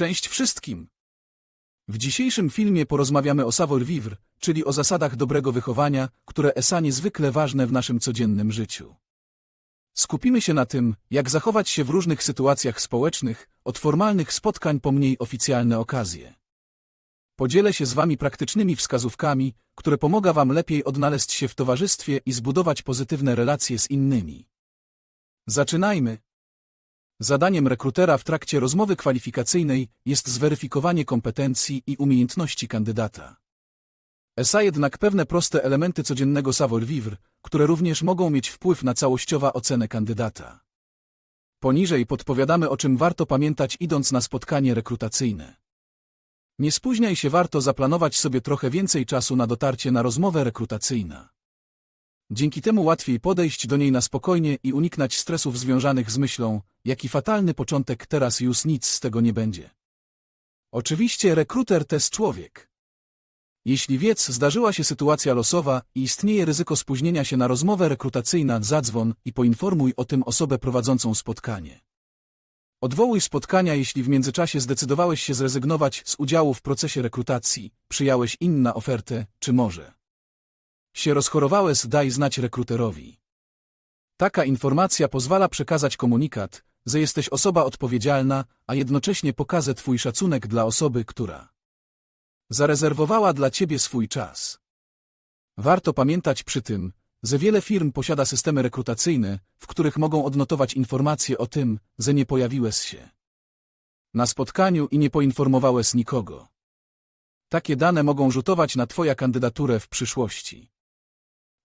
Cześć wszystkim! W dzisiejszym filmie porozmawiamy o savoir-vivre, czyli o zasadach dobrego wychowania, które są niezwykle ważne w naszym codziennym życiu. Skupimy się na tym, jak zachować się w różnych sytuacjach społecznych, od formalnych spotkań po mniej oficjalne okazje. Podzielę się z Wami praktycznymi wskazówkami, które pomogą Wam lepiej odnaleźć się w towarzystwie i zbudować pozytywne relacje z innymi. Zaczynajmy! Zadaniem rekrutera w trakcie rozmowy kwalifikacyjnej jest zweryfikowanie kompetencji i umiejętności kandydata. ESA jednak pewne proste elementy codziennego savoir-vivre, które również mogą mieć wpływ na całościowa ocenę kandydata. Poniżej podpowiadamy o czym warto pamiętać idąc na spotkanie rekrutacyjne. Nie spóźniaj się warto zaplanować sobie trochę więcej czasu na dotarcie na rozmowę rekrutacyjną. Dzięki temu łatwiej podejść do niej na spokojnie i uniknąć stresów związanych z myślą, jaki fatalny początek teraz już nic z tego nie będzie. Oczywiście rekruter to jest człowiek. Jeśli wiec zdarzyła się sytuacja losowa i istnieje ryzyko spóźnienia się na rozmowę rekrutacyjną, zadzwon i poinformuj o tym osobę prowadzącą spotkanie. Odwołuj spotkania, jeśli w międzyczasie zdecydowałeś się zrezygnować z udziału w procesie rekrutacji, przyjąłeś inną ofertę, czy może się rozchorowałeś, daj znać rekruterowi. Taka informacja pozwala przekazać komunikat, że jesteś osoba odpowiedzialna, a jednocześnie pokaże Twój szacunek dla osoby, która zarezerwowała dla Ciebie swój czas. Warto pamiętać przy tym, że wiele firm posiada systemy rekrutacyjne, w których mogą odnotować informacje o tym, że nie pojawiłeś się na spotkaniu i nie poinformowałeś nikogo. Takie dane mogą rzutować na Twoja kandydaturę w przyszłości.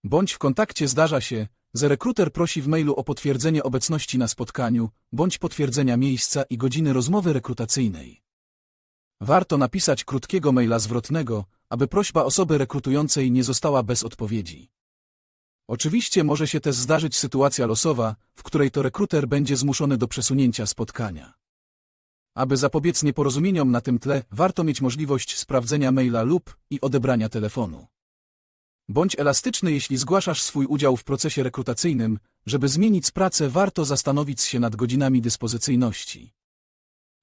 Bądź w kontakcie zdarza się, że rekruter prosi w mailu o potwierdzenie obecności na spotkaniu, bądź potwierdzenia miejsca i godziny rozmowy rekrutacyjnej. Warto napisać krótkiego maila zwrotnego, aby prośba osoby rekrutującej nie została bez odpowiedzi. Oczywiście może się też zdarzyć sytuacja losowa, w której to rekruter będzie zmuszony do przesunięcia spotkania. Aby zapobiec nieporozumieniom na tym tle, warto mieć możliwość sprawdzenia maila lub i odebrania telefonu. Bądź elastyczny, jeśli zgłaszasz swój udział w procesie rekrutacyjnym, żeby zmienić pracę, warto zastanowić się nad godzinami dyspozycyjności.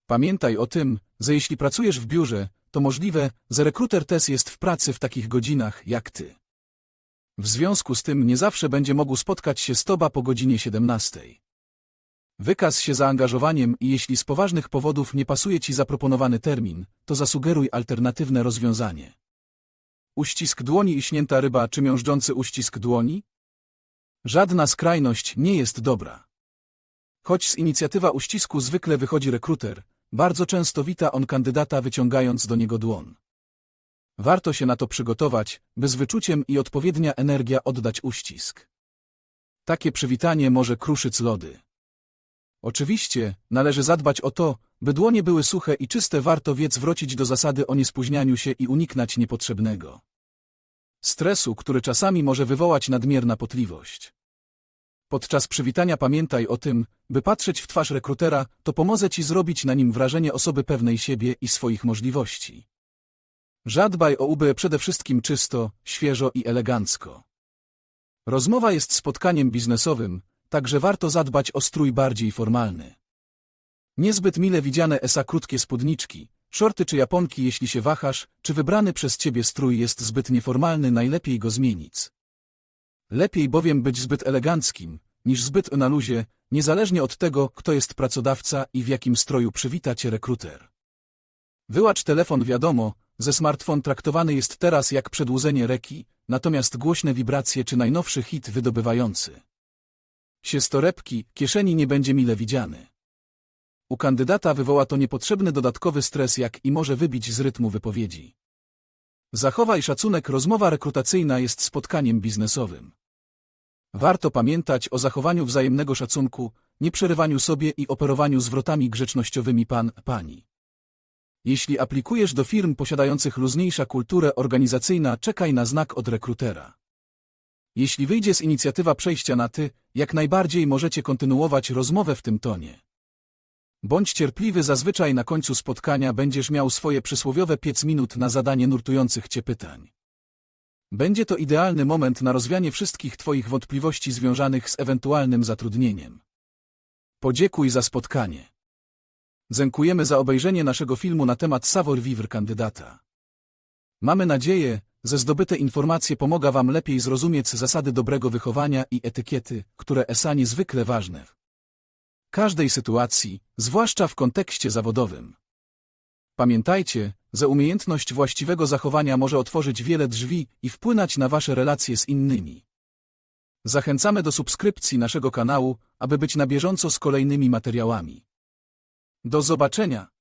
Pamiętaj o tym, że jeśli pracujesz w biurze, to możliwe, że rekruter też jest w pracy w takich godzinach jak ty. W związku z tym nie zawsze będzie mógł spotkać się z Tobą po godzinie 17. Wykaz się zaangażowaniem i jeśli z poważnych powodów nie pasuje Ci zaproponowany termin, to zasugeruj alternatywne rozwiązanie. Uścisk dłoni i śnięta ryba czy miążdżący uścisk dłoni? Żadna skrajność nie jest dobra. Choć z inicjatywa uścisku zwykle wychodzi rekruter, bardzo często wita on kandydata wyciągając do niego dłoń. Warto się na to przygotować, by z wyczuciem i odpowiednia energia oddać uścisk. Takie przywitanie może kruszyć lody. Oczywiście, należy zadbać o to, by dłonie były suche i czyste warto więc wrócić do zasady o niespóźnianiu się i uniknąć niepotrzebnego stresu, który czasami może wywołać nadmierna potliwość. Podczas przywitania pamiętaj o tym, by patrzeć w twarz rekrutera, to pomoże Ci zrobić na nim wrażenie osoby pewnej siebie i swoich możliwości. Żadbaj o UB przede wszystkim czysto, świeżo i elegancko. Rozmowa jest spotkaniem biznesowym, także warto zadbać o strój bardziej formalny. Niezbyt mile widziane esa krótkie spódniczki, shorty czy japonki jeśli się wahasz, czy wybrany przez ciebie strój jest zbyt nieformalny najlepiej go zmienić. Lepiej bowiem być zbyt eleganckim, niż zbyt na luzie, niezależnie od tego, kto jest pracodawca i w jakim stroju przywita cię rekruter. Wyłacz telefon wiadomo, że smartfon traktowany jest teraz jak przedłużenie reki, natomiast głośne wibracje czy najnowszy hit wydobywający się z torebki, kieszeni nie będzie mile widziany. U kandydata wywoła to niepotrzebny dodatkowy stres jak i może wybić z rytmu wypowiedzi. Zachowaj szacunek, rozmowa rekrutacyjna jest spotkaniem biznesowym. Warto pamiętać o zachowaniu wzajemnego szacunku, nieprzerywaniu sobie i operowaniu zwrotami grzecznościowymi pan, pani. Jeśli aplikujesz do firm posiadających luźniejsza kulturę organizacyjna, czekaj na znak od rekrutera. Jeśli wyjdzie z inicjatywa przejścia na ty, jak najbardziej możecie kontynuować rozmowę w tym tonie. Bądź cierpliwy, zazwyczaj na końcu spotkania będziesz miał swoje przysłowiowe 5 minut na zadanie nurtujących cię pytań. Będzie to idealny moment na rozwianie wszystkich Twoich wątpliwości związanych z ewentualnym zatrudnieniem. Podziękuj za spotkanie. Dziękujemy za obejrzenie naszego filmu na temat savoir-vivre kandydata. Mamy nadzieję, że zdobyte informacje pomaga Wam lepiej zrozumieć zasady dobrego wychowania i etykiety, które są niezwykle ważne w każdej sytuacji, zwłaszcza w kontekście zawodowym. Pamiętajcie, że umiejętność właściwego zachowania może otworzyć wiele drzwi i wpłynąć na Wasze relacje z innymi. Zachęcamy do subskrypcji naszego kanału, aby być na bieżąco z kolejnymi materiałami. Do zobaczenia!